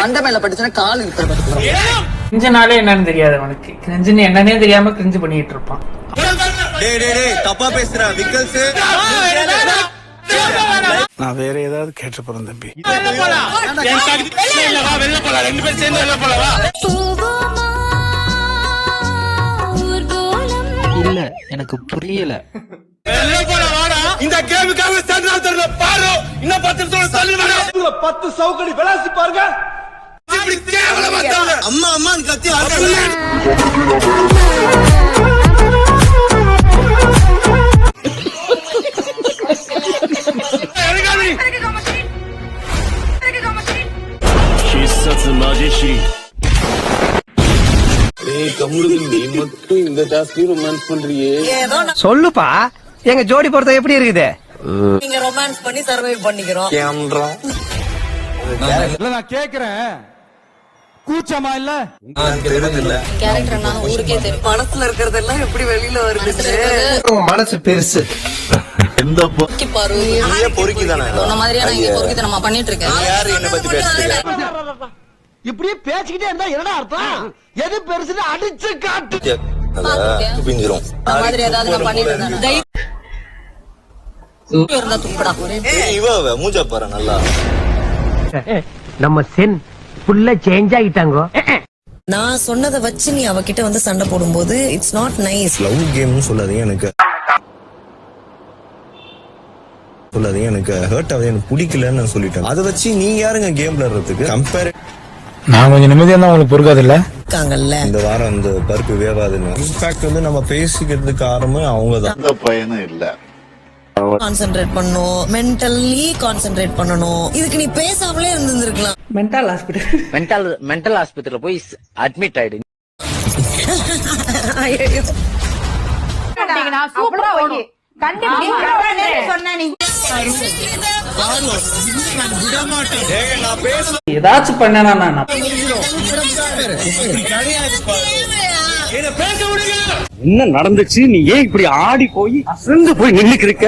மண்டை மேல பட்டுச்சுன்னா கால் இருக்கிற கிரிஞ்சுனாலே என்னன்னு தெரியாது அவனுக்கு. கிரிஞ்சுன்னு என்னன்னே தெரியாம கிரிஞ்சு பண்ணிட்டு இருப்பான். டேய் டேய் டேய் தப்பா பேசுற விக்கல்ஸ். நான் வேற ஏதாவது கேட்டு போறேன் தம்பி இல்ல எனக்கு புரியல. இந்த கேமுக்காக சென்ட்ரல் தெருல பாரு. இன்னும் பத்து பத்து சவுக்கடி விளாசி பாருங்க. இப்படி கேவலமா அம்மா அம்மா கத்தி சொல்லுப்பா. எங்க ஜோடி பொறுத்த எப்படி இருக்குது? நீங்க ரொமான்ஸ் பண்ணி சர்வை பண்ணிக்கிறோம். நான் கேக்குறேன். கூச்சமா இல்ல? கேரக்டர் நான் ஊருக்கே தெரியும். மனசுல இருக்கிறதெல்லாம் எப்படி வெளியில வருது? மனசு பெருசு. நம்ம பண்ணிட்டு இருக்கேன். யாரு என்ன பத்தி பேசுறீங்க? இப்படியே பேசிக்கிட்டே இருந்தா என்னடா அர்த்தம்? எது பெருசுன்னு அடிச்சு காட்டு. பாத்துருக்கேன். பிஞ்சிரும் அந்த மாதிரி ஏதாவது நான் பண்ணிட்டு இருந்தேன் தைரியம் இருந்தா துப்புடா. ஏய் இவ அவ, மூஞ்ச பாரு நல்லா. நம்ம சென் ஃபுல்லா சேஞ்ச் ஆகிட்டாங்க நான் சொன்னதை வச்சு நீ அவகிட்ட வந்து சண்டை போடும்போது இட்ஸ் நாட் நைஸ் லவ் கேம்னு சொல்லாதீங்க எனக்கு. சொல்லாதீங்க எனக்கு ஹர்ட் ஆகுது எனக்கு பிடிக்கலன்னு நான் சொல்லிட்டேன். அதை வச்சு நீங்க யாருங்க கேம் விளையாடுறதுக்கு? கம்பேர் நான் கொஞ்சம் நிம்மதியா இருந்தா உங்களுக்கு பொறுக்காது இல்ல இருக்காங்கல்ல. இந்த வாரம் அந்த பருப்பு வேவாதுன்னு. இன்ஃபேக்ட் வந்து நம்ம பேசிக்கிறதுக்கு காரணமே அவங்க தான் கான்சென்ட்ரேட் பண்ணும். மென்டல்லி கான்சென்ட்ரேட் பண்ணணும். இதுக்கு நீ பேசாமலே இருந்திருக்கலாம் மென்டல் ஹாஸ்பிட்டல் மென்டல் மென்டல் ஆஸ்பத்திரியில போய் அட்மிட் ஆயிடு. சூப்பரா ஓகே நான் பேச ஏதாச்சும் நான் விடுங்க என்ன நடந்துச்சு? நீ ஏன் இப்படி ஆடி போய் அசந்து போய் நின்னுக்கு இருக்க?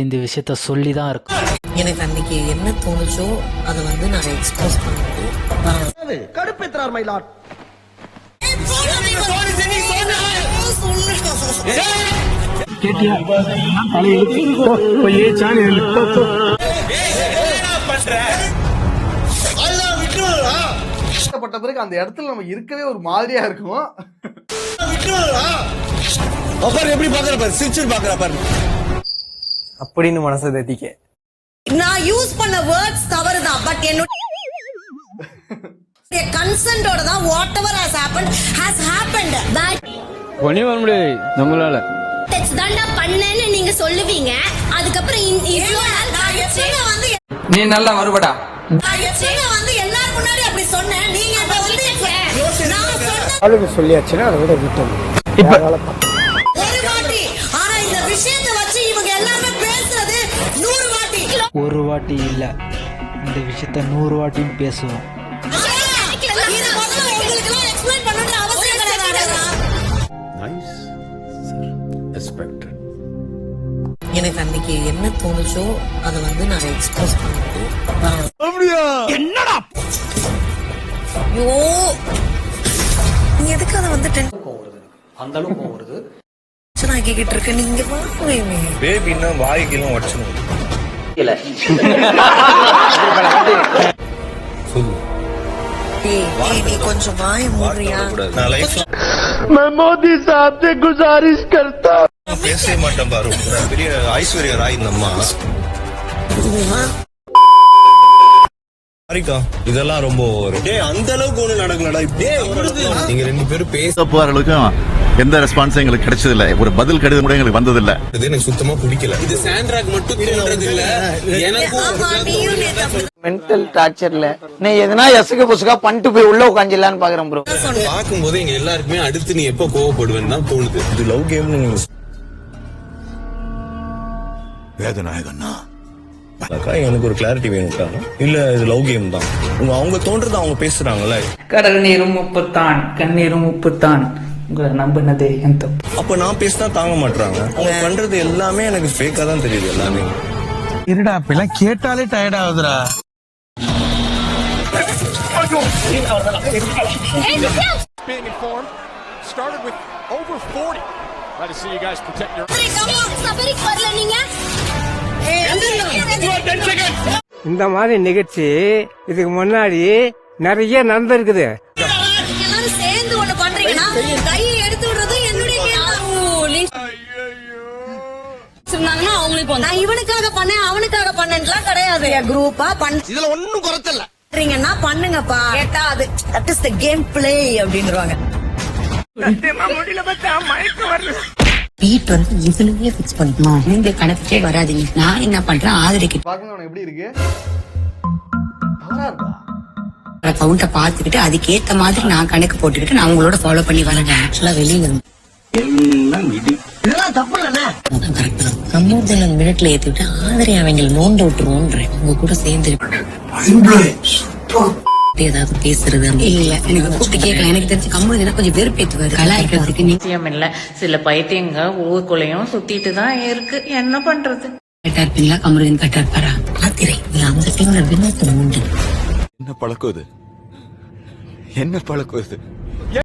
இந்த விஷயத்த சொல்லி தான் இருக்கும். எனக்கு அன்னைக்கு என்ன தோணுச்சோ அதை வந்து நான் எக்ஸ்பிரஸ் பண்ணிட்டு கடுப்பேற்றார் மயிலாட் நீ சொன்ன கஷ்டப்பட்ட பிறகு அந்த இடத்துல நம்ம இருக்கவே ஒரு மாதிரியா இருக்கும்? அப்புறம் எப்படி பாக்குற பாரு? சிரிச்சு பாக்குற பாரு. அப்படின்னு மனசை தேத்திக்க. நான் யூஸ் பண்ண வேர்ட்ஸ் தவறுதான் பட் என்னோட கன்சென்டோட தான் whatever has happen has happened that only வர முடியாது நம்மளால. டச் தாண்டா பண்ணேன்னு நீங்க சொல்லுவீங்க. அதுக்கப்புறம் வந்து நீ நல்லா வருவடா. வந்து எல்லாரும் முன்னாடி அப்படி சொன்னேன். நீங்க இப்ப வந்து நான் சொல்லியாச்சுன்னா அதை விட விட்டோம் ஒரு ஒரு வாட்டி இல்ல. இந்த விஷயத்த நூறு வாட்டியும் பேசுவோம் எனக்கு அன்னைக்கு என்ன தோணுச்சோ அதை வந்து நான் எக்ஸ்பிரஸ் பண்ணிட்டு என்னடா? ஐயோ. நீ எதுக்கு அதை வந்து அந்த அளவுக்கு வருது. நான் கேக்கிட்டு இருக்க நீங்க வாய்க்கெல்லாம் உடச்சணும் சொல்லு ஏய், ஏய், நீ கொஞ்சம் வாய மூடுறியா நான் லைஃப் மோதி சாப் से गुजारिश करता பேசவே மாட்டேன் பாரு நான் பெரிய ஐஸ்வர்யா ராய் இந்த அம்மா சாரிக்கா இதெல்லாம் ரொம்ப ஒரு டேய் அந்த அளவுக்கு ஒண்ணு நடக்கலடா இப்படியே நீங்க ரெண்டு பேரும் பேச போறவங்களுக்கும் எந்த ரெஸ்பான்ஸும் எங்களுக்கு கிடைச்சது இல்ல ஒரு பதில் கடிதம் கூட எங்களுக்கு வந்தது இல்ல இது எனக்கு சுத்தமா பிடிக்கல. இது சாண்ட்ராக் மட்டும் தோன்றது. இல்ல அப்படி மென்டல் டார்ச்சர்ல நீ எதனா எசுக்கு புசுக்கா பண்ணிட்டு போய் உள்ள உட்காந்துலான்னு பாக்குறேன் ப்ரோ பாக்கும்போது எங்க எல்லாருக்குமே அடுத்து நீ எப்ப கோவப்படுவேன்னு தான் தோணுது. இது லவ் கேம்னு நீங்க வேதநாயகன்னா? அக்கா எனக்கு ஒரு கிளாரிட்டி வேணும்க்கா இல்ல இது லவ் கேம் தான். அவங்க தோன்றது அவங்க பேசுறாங்கல்ல. கடல் நீரும் உப்புத்தான் கண்ணீரும் உப்புத்தான். உங்களை நம்பினதே என் தப்பு அப்ப நான் பேசினா தாங்க மாட்டாங்க அவங்க பண்றது எல்லாமே எனக்கு ஃபேக்கா தான் தெரியுது எல்லாமே இருடா இப்பெல்லாம் கேட்டாலே டயர்ட் ஆகுதுடா being informed started with over 40. Glad to see you guys protect your. இந்த மாதிரி நிகழ்ச்சி இதுக்கு முன்னாடி நிறைய நடந்திருக்குது எல்லாரும் சேர்ந்து ஒண்ணு பண்றீங்கன்னா கையை எடுத்து விடுறதும் என்னுடைய சொன்னாங்கன்னா அவங்களுக்கு நான் இவனுக்காக பண்ணேன் அவனுக்காக பண்ணேன்லாம் கிடையாது. குரூப்பா இதுல ஒண்ணும் குறைச்சல பண்றீங்கன்னா பண்ணுங்கப்பா. கேட்டா அது that is the game play அப்படின்றாங்க வீட் வந்து இவனுமே ஃபிக்ஸ் பண்ணிக்கணும். நீங்க கணக்கே வராதீங்க. நான் என்ன பண்றேன் அவனுக்கு எப்படி இருக்கு? கவுண்ட பாத்துக்கிட்டு அதுக்கேத்த மாதிரி நான் கணக்கு போட்டுக்கிட்டு நான் உங்களோட ஃபாலோ பண்ணி வரேன் ஆக்சுவலா வெளியில இருந்து மினிட்ல ஏத்திவிட்டு ஆதரி அவங்க நோண்ட விட்டுருவோன்றேன். உங்க கூட சேர்ந்து ஏதாவது பேசுறது அப்படி இல்ல எனக்கு கூப்பிட்டு கேட்கல. எனக்கு தெரிஞ்சு கம்முனு கொஞ்சம் வெறுப்பேத்துவாரு. கலாய்க்கிறதுக்கு நிச்சயம் இல்ல. சில பைத்தியங்க ஊருக்குள்ளேயும் சுத்திட்டு தான் இருக்கு. என்ன பண்றது? கரெக்டா இருப்பீங்களா? கமருதீன் கரெக்டா இருப்பாரா? ஆத்திரை அந்த டீம்ல வினோத்தம் உண்டு. என்ன பழக்கம் இது? என்ன பழக்கம் இது?